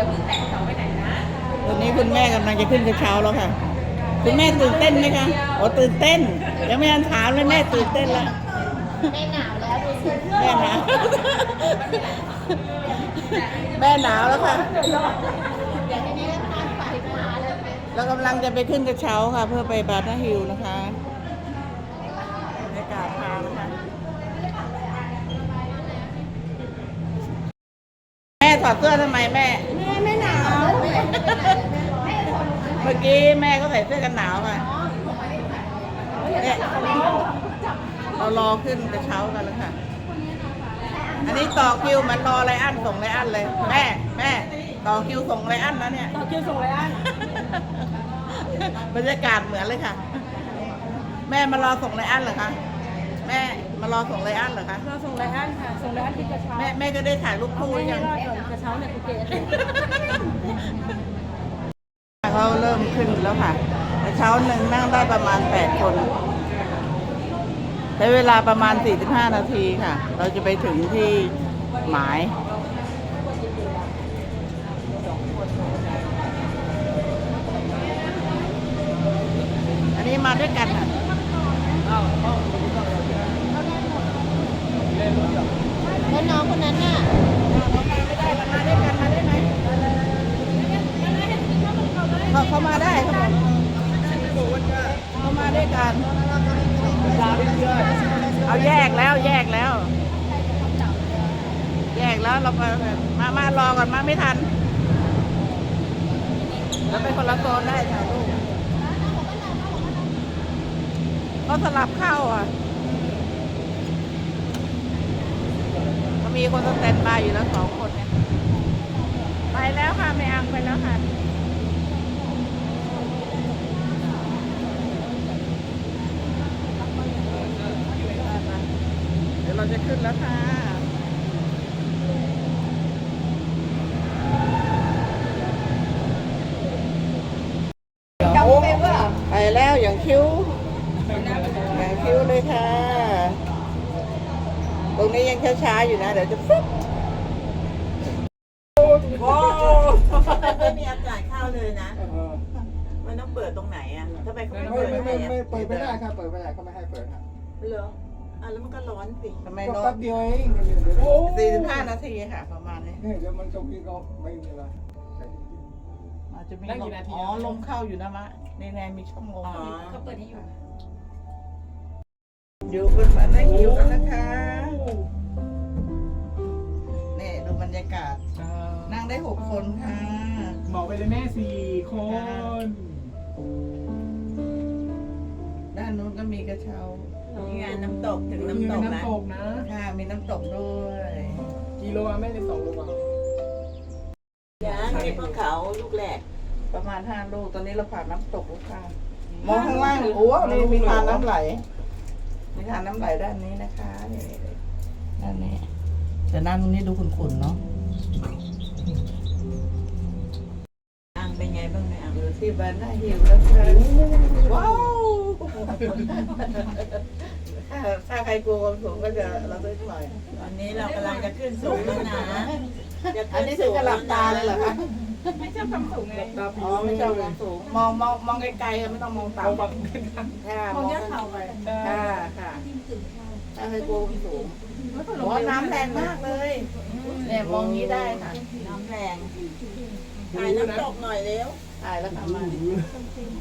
อย่าเพิ่งแต่งเสาไปไหนนะตอนนี้คุณแม่กำลังจะขึ้นกระเช้าแล้วค่ะ คุณแม่ตื่นเต้นไหมคะโอ้ตื่นเต้นยังไม่ทันถามเลยแม่ตื่นเต้นแล้วแม่หนาวแล้วดูสิแม่หนาวแม่หนาวแล้วค่ะเดี๋ยวทีนี้ก็ทานไฟมาแล้วแม่เรากำลังจะไปขึ้นกระเช้าค่ะ เพื่อไปบาร์ทาฮิลนะคะบรรยากาศทางนะคะแม่ถอดเสื้อทำไมแม่ เป็นไรแม่ทนเมื่อกี้แม่ก็ใส่เสื้อกันหนาวค่ะเนี่ยเรารอขึ้นกระเช้ากันแล้วค่ะ อันนี้ต่อคิวเหมันรอไรอันส่งไรอันเลย แม่แม่ต่อคิวส่งไรอันนะเนี่ย ต่อคิวส่งไรอันบรรยากาศเหมือนเลยค่ะ แม่มารอส่งไรอันเหรอคะแม่มารอส่งไรอันเหรอคะ เราส่งไรอันค่ะ ส่งไรอันที่กระเช้าแม่แม่ก็ได้ถ่ายรูปเอาคู่หไม่รือให้ยัง รอดก่อนกระเช้าเนี่ยกูเกลียด เขาเริ่มขึ้น แล้วค่ะแต่เช้าหนึ่งนั่งได้ประมาณแปดคนใช้เวลาประมาณ 45 นาทีค่ะ เราจะไปถึงที่หมายอันนี้มาด้วยกันค่ะ แล้วน้องคนนั้นน่ะ มาด้วยกันมาได้ไหม เขาเขามาได้ครับผมเขามาด้วยกันเอาแยกแล้วแยกแล้ว แยกแล้วเราไปมามารอก่อนมาไม่ทันแล้วไปคนละโซนได้ค่ะลูกก็สลับเข้าอะมีคนสแตนบายอยู่แล้วสองคนเนี่ยไปแล้วค่ะไม่อังไปแล้วค่ะ เดี๋ยวเรา จะขึ้นแล้วค่ะ จำเป็นว่าไปแล้วอย่างคิ้ว อย่างคิ้วเลยค่ะ ตรงนี้ยังช้าๆอยู่นะ เดี๋ยวจะฟึ๊บโอ้ไม่มีอากาศเข้าเลยนะ มันต้องเปิดตรงไหนอะทำไมเขาไม่ไม่เปิดไม่ให้ไม่อะไม่เปิดไม่ได้ครับเปิดไม่ได้เขาไม่ให้เปิดครับ เหรอ อะแล้วมันก็ร้อนสิทำไมก็ร้อแป๊นบเดียวเองโอ้สี่สิบห้านาทีค่ะ ประมาณนี้เนี่ยเดี๋ยวมันจบอีกก็ไม่มีเวลาอาจจะมีลมอ๋อลมเข้าอยู่นะมะในแนมีช่องลมเขาเปิดให้อยู่อยู่บนบันไดหิวกันนะคะนี่ดูบรรยากาศ นั่งได้หกคนค่ะบอกไปเลยแม่สี่คนด้านนู้นก็ มีกระเช้านี่ไงน้ำตกถึงมีน้ำตกแล้วน้ำตกนะ ค่ะมีน้ำตกด้วยกิโลอะแม่ในสองโลกว่ายังนี่พวกเขาลูกแหลกประมาณห้าลูกตอนนี้เราผ่านน้ำตกแล้วค่ะมองข้างล่างโอ้นี่มีทานน้ำไหลมีทานน้ำไหลด้านนี้นะคะนี่ด้านนี้แต่ด้านตรงนี้ดูขุ่นๆเนาะอังเป็นไงบ้างไหมอังอยู่ที่บ้านหน้าหิวแล้วค่ะว้าว ถ้าถ้าใครกลัวความสูงก็จะระลึกหน่อยตอนนี้เรากำลังจะขึ้นสูงแล้วนะจะอันขึ้นนี้สูคืองกระหลับตาเลยเหรอคะไม่ชอบความสูงไงอ๋อไม่ชอบความสูงมองมองมองไกลๆค่ะไม่ต้องมองต่ำค่ะมองยอดเขาไปค่ะค่ะถ้าใครกลัวความสูงโอ้น้ำแรงมากเลยเนี่ยมองนี้ได้ค่ะน้ำแรงถ่ายน้ำตกหน่อยเร็วตายแล้วค่ะมาเ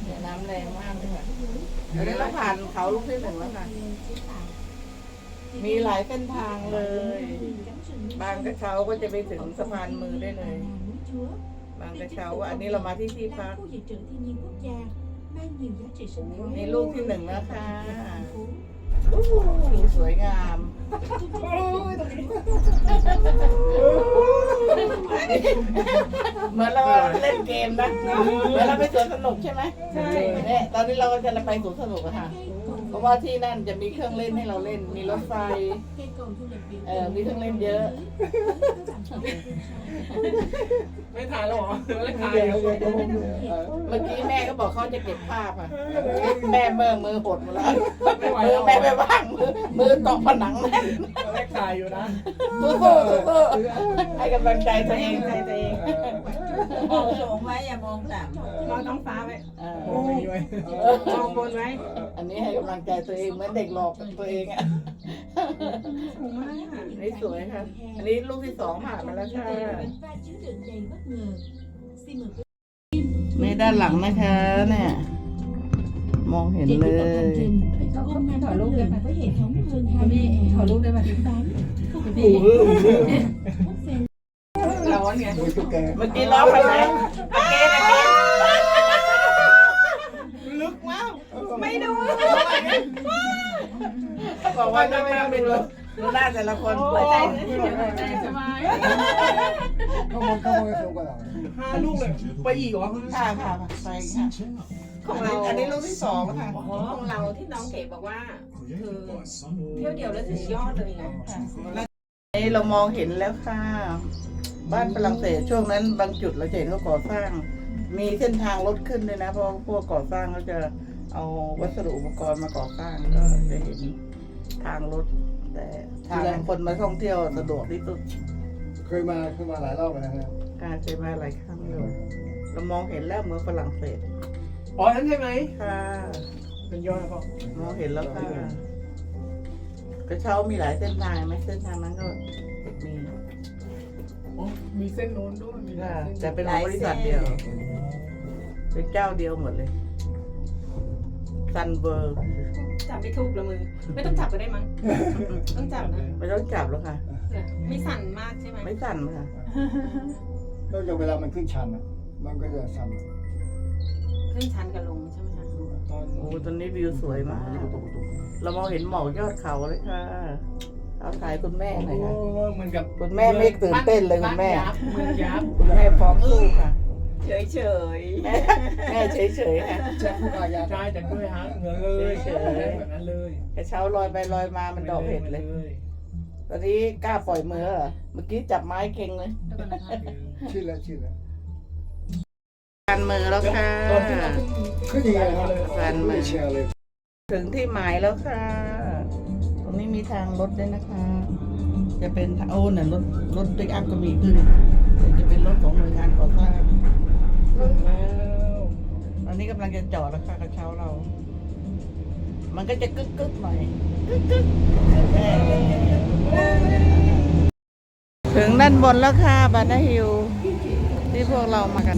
นี่ยน้ำแรงมากเลยค่ะ เดี๋ยวเราผ่านเขาลูกที่หนึ่งแล้วค่ะ มีหลายเส้นทางเลย บางกระเช้าก็จะไปถึงสะพานมือได้เลย บางกระเช้าว่าอันนี้เรามาที่ที่พัก มีลูกที่หนึ่งแล้วค่ะ อู้สวยงามเหมือนเราเล่นเกมนะเหมือนเราไปสวนสนุกใช่ไหมใช่เนี่ยตอนนี้เราก็จะไปสวนสนุกอะค่ะ เพราะว่าที่นั่นจะมีเครื่องเล่นให้เราเล่น มีรถไฟ cây cầu du lịch biển เออมีเครื่องเล่นเยอะไม่ถ่ายแล้วเหรอไม่ถ่ายเดี๋ยวแล้วเดี๋ยวเดี๋ยวผมดูเออเมื่อกี้แม่ก็บอกเขาจะเก็บภาพอะแม่เมื่อมือหดหมดแล้วไม่ไหวมือแล้วแม่ไม่ว่างมือมือตอกผนังแน่นแรกถ่ายอยู่นะสู้ๆสู้ๆให้กำลังใจตัวเองใจตัวเอง มองสูงไว้อย่ามองต่ำมองท้องฟ้าไว้เออมองไม่ไว้มองบนไว้ อันนี้ให้กำลังใจตัวเองเหมือนเด็กหลอกตัวเองอะสูงมากอันนี้สวยค่ะ อันนี้ลูกที่สองผ่านมาแล้วค่ะนี่ด้าน h ลังนะคะเนี่ย มองเห็นเลย hành trình có không năm Thổi lúc lần đây mà. với hệ thống hơn Mami, 20 thổi lúc đây mà. điểm ไงโอ้ยตุ๊กแกเมื่อกี้ร้องไปไหนเมื่อกี้เมื่อกี้ลึกมากไม่ดูบอกว่าไม่ไม่ดูดูหน้าแต่ละคนหัวใจเดี๋ยวหัวใจสบายข้างบนข้างบนสูงกว่าเราห้าลูกเลยไปอีกเหรอค่ะค่ะไปค่ะของเราอันนี้ลูกที่สองค่ะของเราที่น้องเก๋บอกว่าคือเที่ยวเดียวแล้วถึงยอดเลยไงเรามองเห็นแล้วค่ะ บ้านฝรั่งเศสช่วงนั้นบางจุดเราจะเห็นเขาก่อสร้าง มีเส้นทางรถขึ้นด้วยนะเพราะพวกก่อสร้างเขาจะเอาวัสดุอุปกรณ์มาก่อสร้างก็จะเห็นทางรถแต่ทางคนมาท่องเที่ยวสะดวกที่สุดเคยมาเคยมาหลายรอบแล้วนะครับการเคยมาหลายครั้งเลยเรามองเห็นแล้วเมืองฝรั่งเศสอ๋อนั่นใช่ไหมค่ะเป็นยอดแล้วก็มองเห็นแล้วค่ะกระเช้ามีหลายเส้นทางไหมเส้นทางนั้นก็ มีอ๋อมีเส้นโน้นด้วยมีค่ะส้แต่เป็นของบริษัทเดียว เป็นเจ้าเดียวหมดเลยซันเบอร์จับไม่ถูกละมือ ไม่ต้องจับก็ได้มั้ง ต้องจับนะไม่ต้องจับแล้วค่ะไม่สั่นมากใช่ไหมไม่สั่นค่ะ นอกจากเวลามันขึ้นชันอะมันก็จะสั่นขึ้นชันกับลงใช่ไหมคะตอนโอ้ตอนนี้วิวสวยมาก เรามองเห็นหมอกยอดเขาเลยค่ะ เอาถ่ายคุณแม่หน่อยค่ะโอ้เหมือนกับคุณแม่ไม่ตื่นเต้นเลยคุณแม่บ้านยับเมืองยับคุณแม่พร้อมสู้ค่ะ เฉยเฉยแม่แม่เฉยๆค่ะแจ็คผู้กายาใช่แต่ด้วยฮะเหมือนเลยเฉยๆแบบนั้นเลยกระเช้าลอยไปลอยมามันดอกเห็ดเลย ตอนนี้กล้าปล่อยมือเหรอ เมื่อกี้จับไม้เก่งเลยแล้วก่อนนะคะชื่อแล้วชื่อแล้วการมือแล้วค่ะตอนที่เราขึ้นขึ้นยังไงครับสั่นไหมไม่เชียร์เลย ถึงที่หมายแล้วค่ะ ตรงนี้มีทางรถด้วยนะคะ จะเป็นโอ้เนี่ยรถรถปิกอัพก็มีขึ้นแต่จะเป็นรถของหน่วยงานก่อสร้างแล้วตอนนี้กำลังจะจอดแล้วค่ะกระเช้าเรา มันก็จะกึกกึกหน่อยกึกกึกถึงด้านบนแล้วค่ะบานาฮิลที่พวกเรามากัน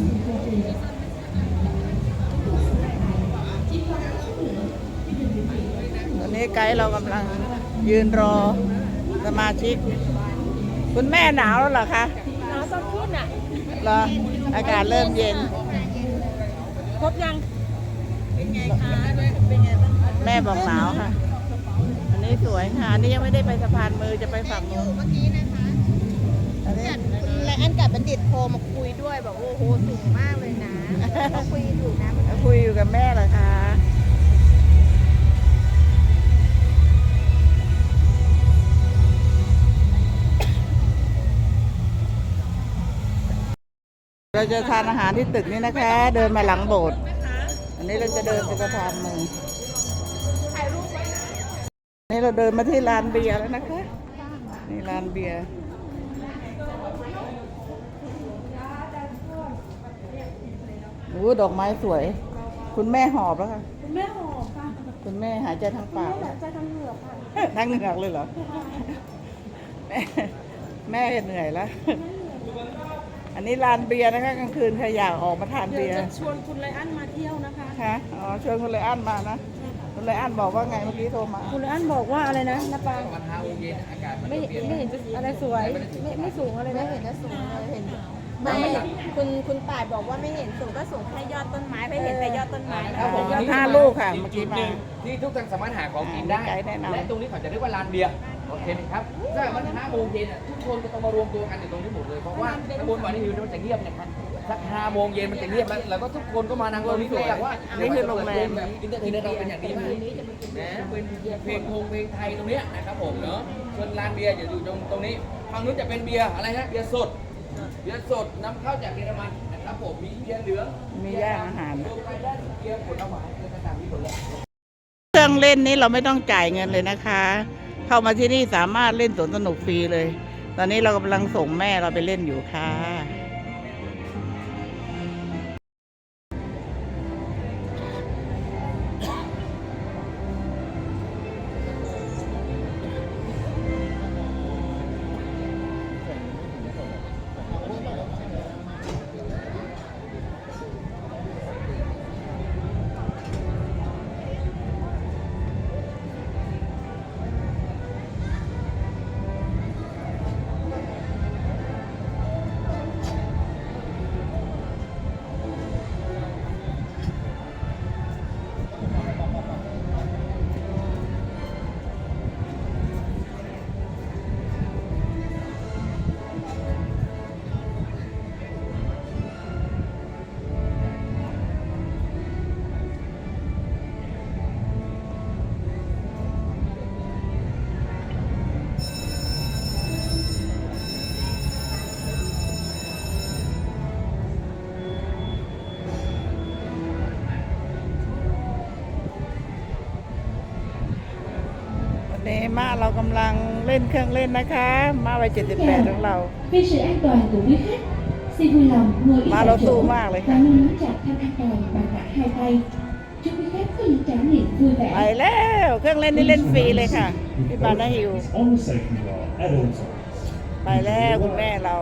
ตอนนี้ไกด์เรากำลัง ยืนรอสมาชิก คุณแม่หนาวแล้วเหรอคะน้องต้องขึ้นอะเหรออากาศเริ่มเย็น ครบยังแม่บอกหนาวค่ะ อันนี้สวยค่ะ อันนี้ยังไม่ได้ไปสะพานมือจะไปฝั่งนู้นเมื่อกี้นะคะอันนี้และอันกับบัณฑิตโทรมาคุยด้วยบอกว่าโอ้โหสูงมากเลยนะเขาคุยอยู่นะมันคุยอยู่กับแม่เหรอคะ เราจะทานอาหารที่ตึกนี้นะคะ เดินมาหลังโบสถ์อันนี้เราจะเดินไปสะพานมือนี่เราเดินมาที่ลานเบียร์แล้วนะคะ นี่ลานเบียร์โอ้ดอกไม้สวย คุณแม่หอบแล้วค่ะ คุณแม่หอบค่ะ คุณแม่หายใจทางปากหายใจทางเหงือกค่ะทั้งเหนือกเลยเหรอแม่แม่เหนื่อยแล้ว อันนี้ลานเบียร์นะคะกลางคืนใครอยากออกมาทานเดี๋เบียยวร์จะชวนคุณไลอ้อนมาเที่ยวนะคะคะอ๋อชวนคุณเลยอันมานะคุณเลยอันบอกว่าไงเมื่อกี้โทรมา คุณไลอ้อนบอกว่าอะไรนะนาปางไม่ไม่เห็นจะอะไรสวย ไม่ไม่สูงอะไรไม่นะเห็นจะสูงเลยเห็นไม่คุณคุณต่ายบอกว่าไม่เห็นสูงก็สูงแค่ยอดต้นไม้ไม่เห็นแต่ยอดต้นไม้อ๋นะอห้าลูกค่ะเมื่อกี้มา ที่ทุกท่านสามารถหาของกินได้ไกด์แนะนำ และตรงนี้เขาจะเรียกว่าลานเบียร์โอเคไหมครับถ้ามันห้าโมงเย็นอะทุกคนก็ต้องมารวมตัวกันอยู่ตรงนี้หมดเลยเพราะว่าข้างบนวันนี้อยู่มันจะเงียบนะครับสักห้าโมงเย็นมันจะเงียบแล้วแล้วก็ทุกคนก็มานั่งตรงนี้เลยว่านี่คือโรงแรมแบบอินเตอร์เทนเราเป็นอย่างดีมากนะเป็นเพลงพงเพลงไทยตรงเนี้ยนะครับผมเนาะส่วนร้านเบียร์จะอยู่ตรงตรงนี้ฝั่งนู้นจะเป็นเบียร์อะไรนะเบียร์สด เบียร์สดนำเข้าจากเยอรมันนะครับผมมีเบียร์เหลืองมีย่างอาหาร รวมไปได้เบียร์ผลไม้เบียร์ต่างๆมีหมดเลย เครื่องเล่นนี้เราไม่ต้องจ่ายเงินเลยนะคะ เข้ามาที่นี่สามารถเล่นสวนสนุกฟรีเลย ตอนนี้เรากำลังส่งแม่เราไปเล่นอยู่ค่ะ มาเรากำลังเล่นเครื่องเล่นนะคะมาวัย78ของเรา Vì sự an toàn của quý khách, xin vui lòng ngồi yên Mà tại nó chỗ xù mạc lại và hả? nâng nắm chặt thanh an toàn bằng cả hai tay. Chúc quý khách có những trải nghiệm vui ไป vẻ. แล้วเครื่องเล่นนี่เล่นฟรีเลยค่ะที่บานาฮิล on the safety bar at all times. ไปแล้วคุณแม่เรา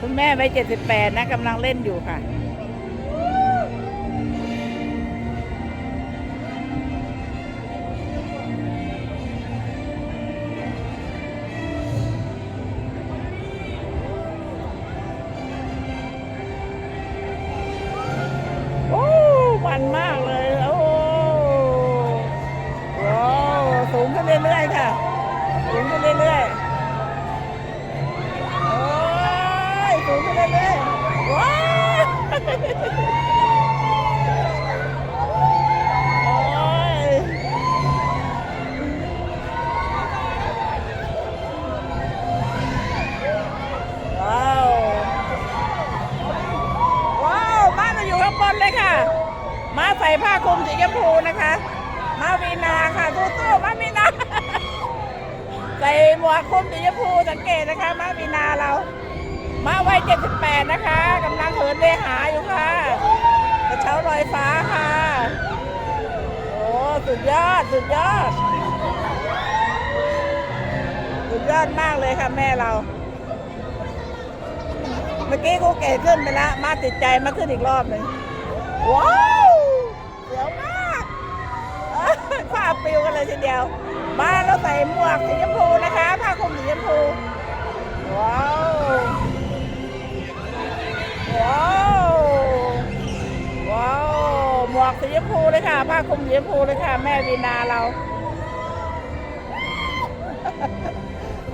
คุณแม่วัย78นะกำลังเล่นอยู่ค่ะ เกตนะคะมาวีนาเรา มาวัย78 นะคะกำลังเหินเวหาอยู่ค่ะกระเช้าลอยฟ้าค่ะ โอ้สุดยอดสุดยอด สุดยอดมากเลยค่ะแม่เรา เมื่อกี้กูเก๋ขึ้นไปแล้วมาติดใจมาขึ้นอีกรอบหนึ่งว้าวเสียวมากเอ้ยผ้าปิวกันเลยทีเดียวมาเราใส่หมวกสีชมพูนะคะผ้าคลุมสีชมพู ว้าว ว้าว ว้าว หมวกสีชมพูเลยค่ะผ้าคลุมสีชมพูเลยค่ะ แม่วีนาเรา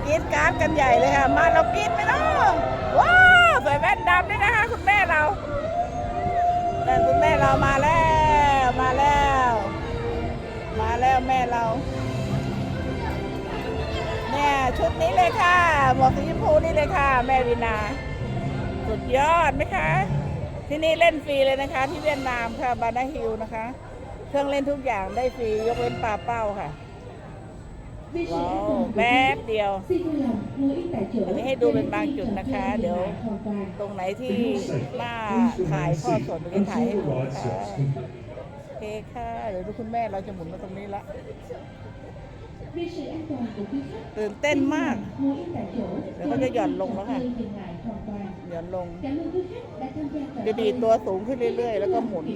กรีดการ์ดกันใหญ่เลยค่ะ มาเรากรีดไปเนาะว้าวใส่แว่นดำด้วยนะคะคุณแม่เราแต่คุณแม่เรามาแล้ว มาแล้ว มาแล้วแม่เรา เนี่ยชุดนี้เลยค่ะ หมวกสีชมพูนี่เลยค่ะ แม่วินา สุดยอดไหมคะ ที่นี่เล่นฟรีเลยนะคะ ที่เวียดนามค่ะบานาฮิลนะคะ เครื่องเล่นทุกอย่างได้ฟรียกเว้นปลาเป้าค่ะว้าวแป๊บเดียวอันนี้ให้ดูเป็นบางจุดนะคะ เดี๋ยวตรงไหนที่มาถ่าย remain ทอสดหรือถ่ายให้ดูค่ะโอเคค่ะเดี๋ยวดูคุณแม่เราจะหมุนมาตรงนี้ละ ตื่นเต้นมาก เดี๋ยวเขาจะหย่อนลงแล้วค่ะ หย่อนลง ดีๆตัวสูงขึ้นเรื่อยๆ แล้วก็หมุน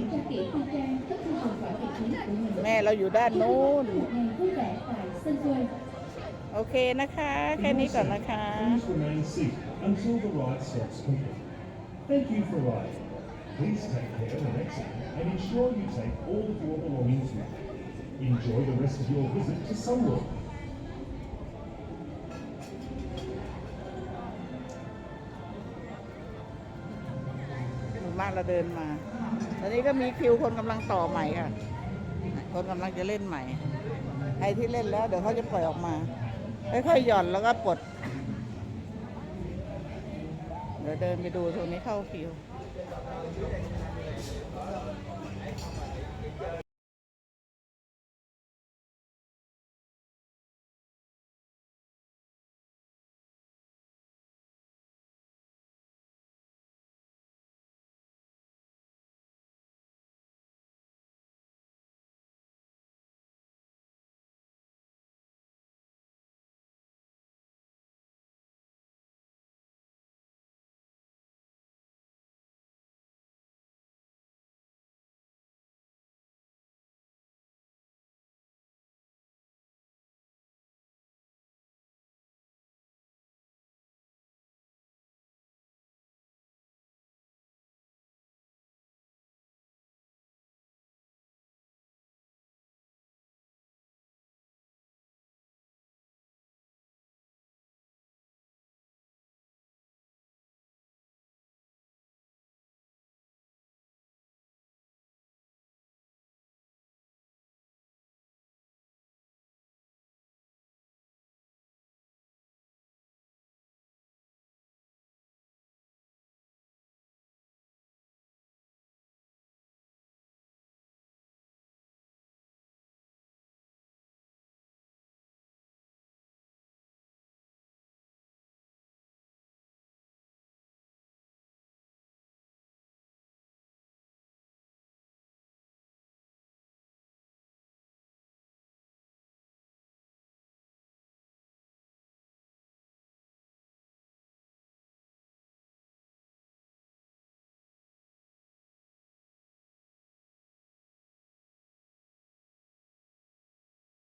แม่เราอยู่ด้านนู้น โอเคนะคะ แค่นี้ก่อนนะคะ Thank you for riding. Please take care of the next and ensure you take all of your belongings with you. Enjoy the rest of your visit to Sunworld. หมู่บ้านเราเดินมา ตอนนี้ก็มีคิวคนกำลังต่อใหม่ค่ะ คนกำลังจะเล่นใหม่ใครที่เล่นแล้ว เดี๋ยวเขาจะปล่อยออกมา ค่อยๆหย่อนแล้วก็ปลด เดี๋ยวเดินไปดูตรงนี้เข้าคิว